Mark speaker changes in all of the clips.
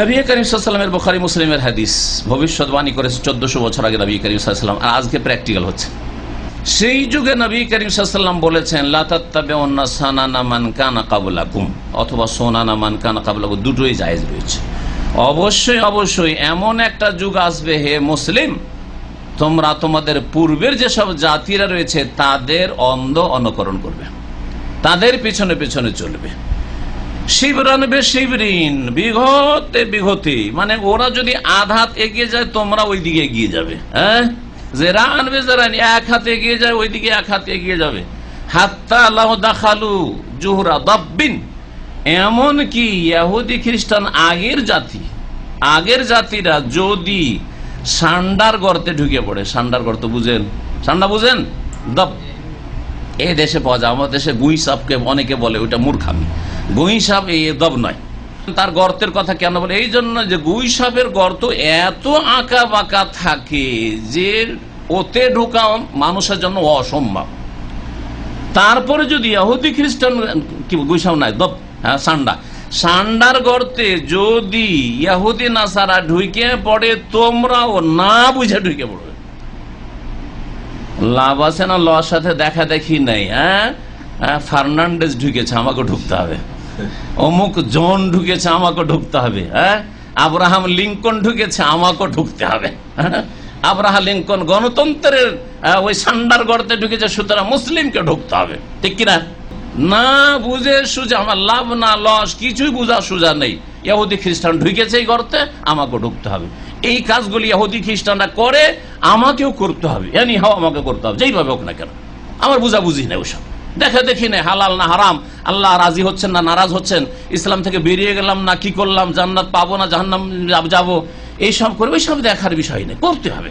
Speaker 1: নবী করিম সাল্লামের বোখারি, মুসলিমের হাদিস। ভবিষ্যৎবাণী করেছে চোদ্দশো বছর আগে নবী করিম সাল্লাম আর আজকে প্র্যাকটিক্যাল হচ্ছে। সেই যুগে নবী করিম সাল্লাম বলেছেন লাতাত্তাবেনা মান কানা কাবুলাকুম অথবা সোনানা মান কানা কাবুলাকুম, দুটোই জায়েজ রয়েছে। অবশ্যই অবশ্যই এমন একটা যুগ আসবে, হে মুসলিম, তোমরা তোমাদের পূর্বের যেসব জাতিরা রয়েছে, তাদের অন্ধ অনুকরণ করবে। তাদের পিছনে পিছনে চলবে। শিবরানবে শিবরিন, বিঘতে বিঘতে। মানে ওরা যদি আধাত এগিয়ে যায়, তোমরা ওই দিকে এগিয়ে যাবে। হ্যাঁ? যে রানবে জেরানি এক হাতে এগিয়ে যায় ওই দিকে এক হাতে এগিয়ে যাবে। হাত্তা আল্লাহ দাখালু জুহরা দব্বিন। এমন কি ইহুদি খ্রিস্টান আগের জাতি, আগের জাতিরা যদি সান্ডার গর্তে ঢুকে পড়ে, সান্ডার গর্ত বুঝেন? সান্ডা বুঝেন? দব এ দেশে পাওয়া যায় আমাদের দেশে গুই সাপকে অনেকে বলে, ওইটা মূর্খামি। গুই সাপ এই দব নয়। তার গর্তের কথা কেন বলে? এই জন্য যে গুই সাপের গর্ত এত আঁকা বাঁকা থাকে যে ওতে ঢোকা মানুষের জন্য অসম্ভব। তারপরে যদি ইহুদি, খ্রিস্টান, কি গুইসাও নাই, দব হ্যাঁ সান্ডা। সান্ডার গর্তে যদি ইহুদি, নাসারা ঢুকে পড়ে, তোমরাও না বুঝে ঢুকে পড়বে। লাভ আছে না লর সাথে দেখা দেখি নাই হ্যাঁ? হ্যাঁ, ফার্নান্ডেজ ঢুকেছে আমাকে ঢুকতে হবে। অমুক জন ঢুকেছে আমাকে ঢুকতে হবে হ্যাঁ? আব্রাহাম লিঙ্কন ঢুকেছে আমাকে ঢুকতে হবে হ্যাঁ? আব্রাহাম লিঙ্কন গণতন্ত্রের ওই সান্ডার গড়তে ঢুকেছে সুতরাং মুসলিমকে ঢুকতে হবে ঠিক কিনা? না বুঝে সুজা আমার লাভ না লস, কিছুই বুঝা সুজা নেই। ইহুদি খ্রিস্টান ঢুকেছে এই গর্তে আমাকে ঢুকতে হবে। এই কাজগুলি ইহুদি খ্রিস্টানরা করে, আমাকেও করতে হবে। এনি হাও, আমাকে করতে হবে। যেইভাবে হোক না কেন। আমার বুঝা বুঝি নেই ওসব। দেখা দেখি নেই, হালাল না হারাম, আল্লাহ রাজি হচ্ছেন না নারাজ হচ্ছেন, ইসলাম থেকে বেরিয়ে গেলাম না, কি করলাম, জান্নাত পাবো না, জাহান্নাম যাব, এইসব করবে সব দেখার বিষয় নেই, করতে হবে।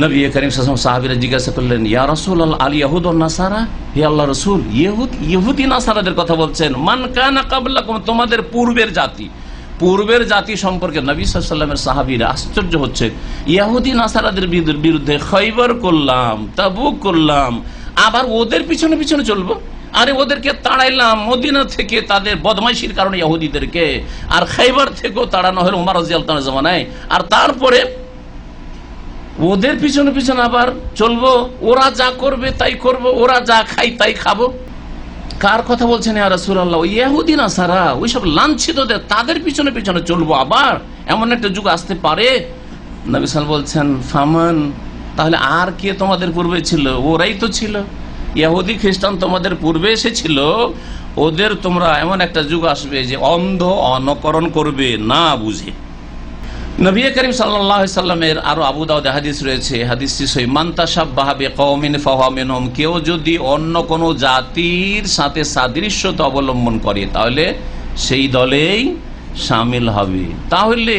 Speaker 1: নবী করিম সাহাবিরা জিজ্ঞাসা করলেন, ইয়া রসুল আল ইয়াহুদ নাসারা? হে আল্লাহ রসুল, ইহুদ, ইহুদি, নাসারাদের কথা বলছেন, মান কানা কাবলা তোমাদের পূর্বের জাতি। পূর্বের জাতি সম্পর্কে নবী সাল্লামের সাহাবিরা আশ্চর্য হচ্ছে। ইয়াহুদি নাসারাদের বিরুদ্ধে- খৈবর করলাম তাবুক করলাম, আবার ওদের পিছনে পিছনে চলবো? আরে ওদেরকে তাড়াইলাম, মদিনা থেকে তাদের বদমাইশির কারণে ইহুদিদেরকে, আর খাইবার থেকেও তাড়ানো হলো উমার রাজিয়াল জামানায়। আর তারপরে ওদের পিছনে পিছনে আবার চলবো, ওরা যা করবে তাই করব, ওরা যা খাই তাই খাব। কার কথা বলছেন ওইসব লাঞ্ছিতদের, তাদের পিছনে পিছনে চলবো আবার। এমন একটা যুগ আসতে পারে। নবিসাল বলছেন, ফামান, তাহলে আর কে তোমাদের পূর্বে ছিল? ওরাই তো ছিল। ইয়াহুদি খ্রিস্টান তোমাদের পূর্বে এসেছিল। ওদের তোমরা এমন একটা যুগ আসবে যে অন্ধ অনকরণ করবে, না বুঝে। নবী করিম সাল্লামের আরও আবু দাউদ হাদিস রয়েছে। হাদিসটি সই মান্তাসাব বাহাবে কৌমিন ফাহামিনহম কেউ যদি অন্য কোনো জাতির সাথে সাদৃশ্যতা অবলম্বন করে, তাহলে সেই দলেই সামিল হবে। তাহলে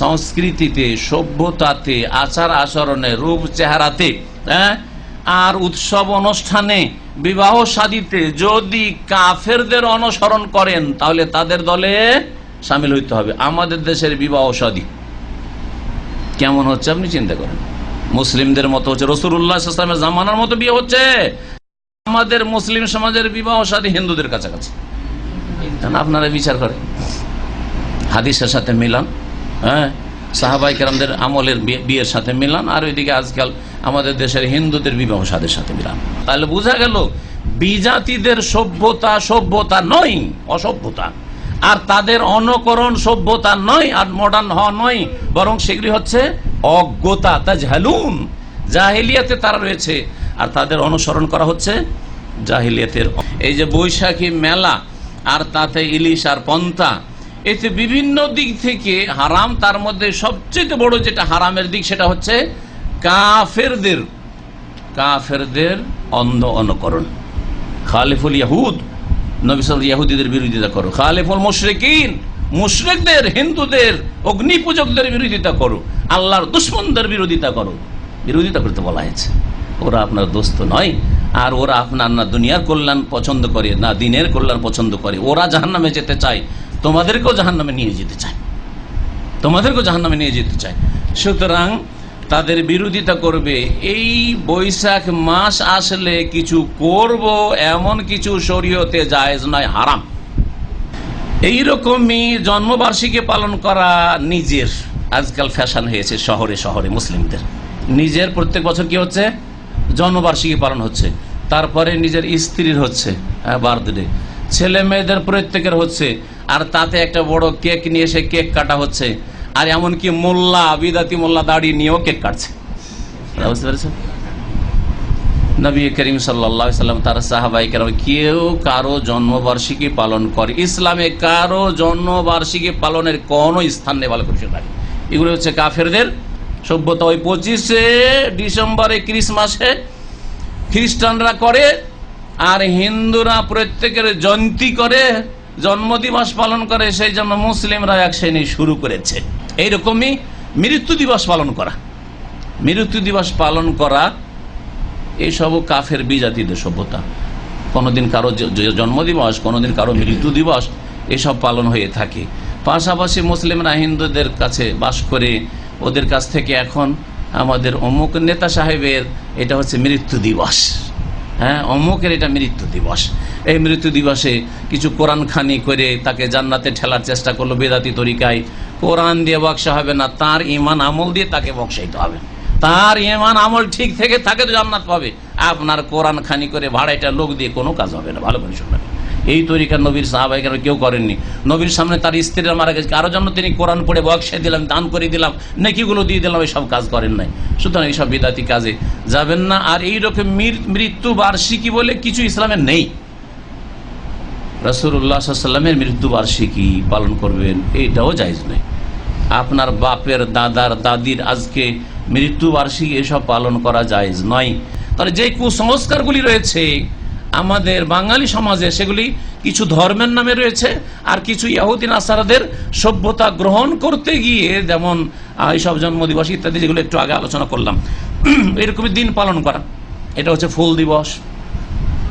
Speaker 1: সংস্কৃতিতে, সভ্যতাতে, আচার আচরণে, রূপ চেহারাতে হ্যাঁ আর উৎসব অনুষ্ঠানে, বিবাহ সাদিতে যদি কাফেরদের অনুসরণ করেন, তাহলে তাদের দলে সামিল হইতে হবে। আমাদের দেশের বিবাহ সাদী। কেমন হচ্ছে আপনি চিন্তা করেন। মুসলিমদের মতো হচ্ছে রসুল্লাহামের জামানার মতো বিয়ে হচ্ছে। আমাদের মুসলিম সমাজের বিবাহ সাদী হিন্দুদের কাছাকাছি। আপনারা বিচার করেন? হাদিসের সাথে মিলান হ্যাঁ? সাহাবাই কেরামদের আমলের বিয়ে- বিয়ের সাথে মিলান, আর ওইদিকে আজকাল আমাদের দেশের হিন্দুদের বিবাহ সাদের সাথে মিলান। তাহলে বোঝা গেল, বিজাতিদের সভ্যতা সভ্যতা নয়, অসভ্যতা। আর তাদের অনকরণ সভ্যতা নয় আর মডার্ন হওয়া নয়, বরং সেগুলি হচ্ছে অজ্ঞতা তা ঝালুন জাহিলিয়াতে তারা রয়েছে। আর তাদের অনুসরণ করা হচ্ছে জাহিলিয়াতের। এই যে বৈশাখী মেলা, আর তাতে ইলিশ আর পন্থা এতে বিভিন্ন দিক থেকে হারাম, তার মধ্যে সবচেয়ে বড় যেটা হারামের দিক সেটা হচ্ছে কাফেরদের কাফেরদের অন্ধ অনুকরণ। খালিফুল ইয়াহুদ নবী সাল ইয়াহুদিদের বিরোধিতা করো। খালিফুল মুশরিকিন, মুশরিকদের, হিন্দুদের অগ্নি পূজকদের বিরোধিতা করো। আল্লাহর দুশ্মনদের বিরোধিতা করো। বিরোধিতা করতে বলা হয়েছে। ওরা আপনার দোস্ত নয়, আর ওরা আপনার না দুনিয়ার কল্যাণ পছন্দ করে, না দিনের কল্যাণ পছন্দ করে। ওরা জাহান্নামে যেতে চায়, তোমাদেরকেও জাহান্নামে নিয়ে যেতে চায়। তোমাদেরকেও জাহান্নামে নিয়ে যেতে চায়। সুতরাং তাদের বিরোধিতা করবে। এই বৈশাখ মাস আসলে কিছু করব, এমন কিছু শরীয়তে জায়েজ নয়, হারাম। এইরকমই জন্মবার্ষিকী পালন করা নিজের। আজকাল ফ্যাশন হয়েছে শহরে শহরে মুসলিমদের। নিজের প্রত্যেক বছর কি হচ্ছে? জন্মবার্ষিকী পালন হচ্ছে। তারপরে নিজের স্ত্রীর হচ্ছে বার্থডে ছেলে মেয়েদের প্রত্যেকের হচ্ছে। আর তাতে একটা বড় কেক নিয়ে এসে কেক কাটা হচ্ছে। আর এমনকি মোল্লা, বিদাতি মোল্লা দাড়ি নিয়েও কেক কাটছে। বুঝতে পেরেছেন? নবী করিম সাল্লাম, তার সাহাবাই কেন কেউ কারও জন্মবার্ষিকী পালন করে, ইসলামে কারও জন্মবার্ষিকী পালনের কোনো স্থান নেই, ভালো করে থাকে এগুলো হচ্ছে কাফেরদের সভ্যতা। ওই পঁচিশে ডিসেম্বরে ক্রিসমাসে খ্রিস্টানরা করে আর হিন্দুরা প্রত্যেকের জয়ন্তী করে, জন্মদিবস পালন করে, সেই জন্য মুসলিমরা এক শ্রেণি শুরু করেছে। এইরকমই মৃত্যু দিবস পালন করা। মৃত্যু দিবস পালন করা এইসব কাফের বিজাতিদের সভ্যতা। কোনোদিন কারও জন্মদিবস, কোনোদিন কারও মৃত্যু দিবস, এসব পালন হয়ে থাকে। পাশাপাশি মুসলিমরা হিন্দুদের কাছে বাস করে, ওদের কাছ থেকে এখন আমাদের অমুক নেতা সাহেবের, এটা হচ্ছে মৃত্যু দিবস। হ্যাঁ অমুকের এটা মৃত্যু দিবস। এই মৃত্যু দিবসে কিছু কোরআন খানি করে তাকে জান্নাতে ঠেলার চেষ্টা করল বেদাতি তরিকায়। কোরআন দিয়ে বক্সা হবে না, তার ইমান আমল দিয়ে তাকে বক্সাইত হবে। তার ইমান আমল ঠিক থেকে থাকে তো জান্নাত পাবে। আপনার কোরআন খানি করে ভাড়াইটা লোক দিয়ে কোনো কাজ হবে না। ভালো করে শুনবেন। এই তরিকা নবীর সাহাবাহিকের কেউ করেননি। নবীর সামনে তার স্ত্রীরা মারা গেছে। কারোর জন্য তিনি কোরআন পড়ে বক্সে দিলাম, দান করে দিলাম, নেকিগুলো দিয়ে দিলাম এইসব কাজ করেন নাই। সুতরাং এইসব বিদাতি কাজে যাবেন না। আর এইরকম মৃত্যু বার্ষিকী বলে কিছু ইসলামের নেই। রসুল্লাহ মৃত্যু বার্ষিকী পালন করবেন এইটাও জায়জ নেই আপনার বাপের, দাদার, দাদির আজকে মৃত্যু বার্ষিকী এসব পালন করা জায়েজ নয়। তাহলে যে কুসংস্কারগুলি রয়েছে আমাদের বাঙালি সমাজে সেগুলি কিছু ধর্মের নামে রয়েছে, আর কিছু ইয়াহুদ্দিন আসারাদের সভ্যতা গ্রহণ করতে গিয়ে যেমন এইসব জন্ম দিবস ইত্যাদি যেগুলো একটু আগে আলোচনা করলাম। এরকমই দিন পালন করা। এটা হচ্ছে ফুল দিবস।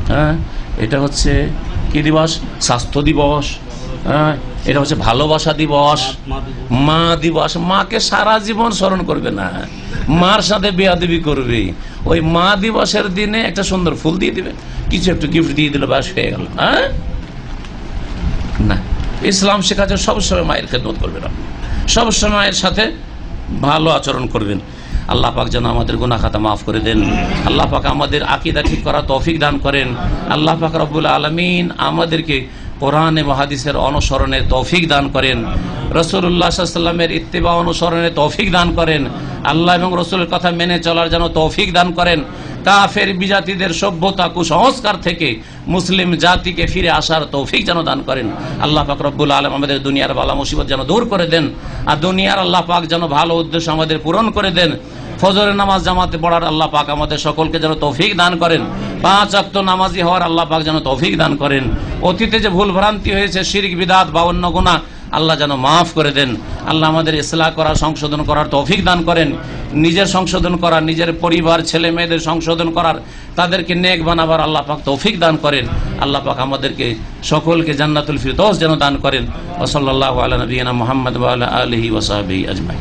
Speaker 1: হ্যাঁ এটা হচ্ছে কি দিবস? স্বাস্থ্য দিবস। এটা হচ্ছে ভালোবাসা দিবস। মা দিবস। মাকে সারা জীবন স্মরণ করবে না। মার সাথে বেয়াদেবি করবে। ওই মা দিবসের দিনে একটা সুন্দর ফুল দিয়ে দিবে। কিছু একটু গিফট দিয়ে দিল ব্যাস হয়ে গেল। হ্যাঁ? না। ইসলাম শেখাচ্ছে সবসময় মায়ের খেদমত করবেন আপনি সবসময় মায়ের সাথে ভালো আচরণ করবেন। আল্লাহ পাক যেন আমাদের গুনা খাতা মাফ করে দেন। আল্লাহ পাক আমাদের আকিদা ঠিক করা তৌফিক দান করেন। আল্লাহ পাক রব্বুল আলমিন আমাদেরকে কোরআন এবং হাদিসের অনুসরণের তৌফিক দান করেন। রসুল্লাহ সাল্লামের ইত্তেবা অনুসরণের তৌফিক দান করেন। আল্লাহ এবং রসুলের কথা মেনে চলার যেন তৌফিক দান করেন। কাফের বিজাতিদের সভ্যতা কুসংস্কার থেকে মুসলিম জাতিকে ফিরে আসার তৌফিক যেন দান করেন। আল্লাহ পাক রব্বুল আলম আমাদের দুনিয়ার বালা মুসিবত যেন দূর করে দেন। আর দুনিয়ার আল্লাহ পাক যেন ভালো উদ্দেশ্য আমাদের পূরণ করে দেন। ফজরের নামাজ জামাতে পড়ার আল্লাহ পাক আমাদের সকলকে যেন তৌফিক দান করেন। পাঁচ অক্ত নামাজি হওয়ার আল্লাহ পাক যেন তৌফিক দান করেন। অতীতে যে ভুল ভ্রান্তি হয়েছে, শিরিক, বিদাত বা অন্য গুণা আল্লাহ যেন মাফ করে দেন। আল্লাহ আমাদের ইসলাহ করা, সংশোধন করার তৌফিক দান করেন। নিজের সংশোধন করার নিজের পরিবার, ছেলে মেয়েদের সংশোধন করার, তাদেরকে নেক বানাবার আল্লাহ পাক তৌফিক দান করেন। আল্লাহ পাক আমাদেরকে সকলকে জান্নাতুল ফিরদৌস যেন দান করেন। ওসল্লাহ আলা নবীনা মোহাম্মদ আলহি ওসাহাবি আজমাই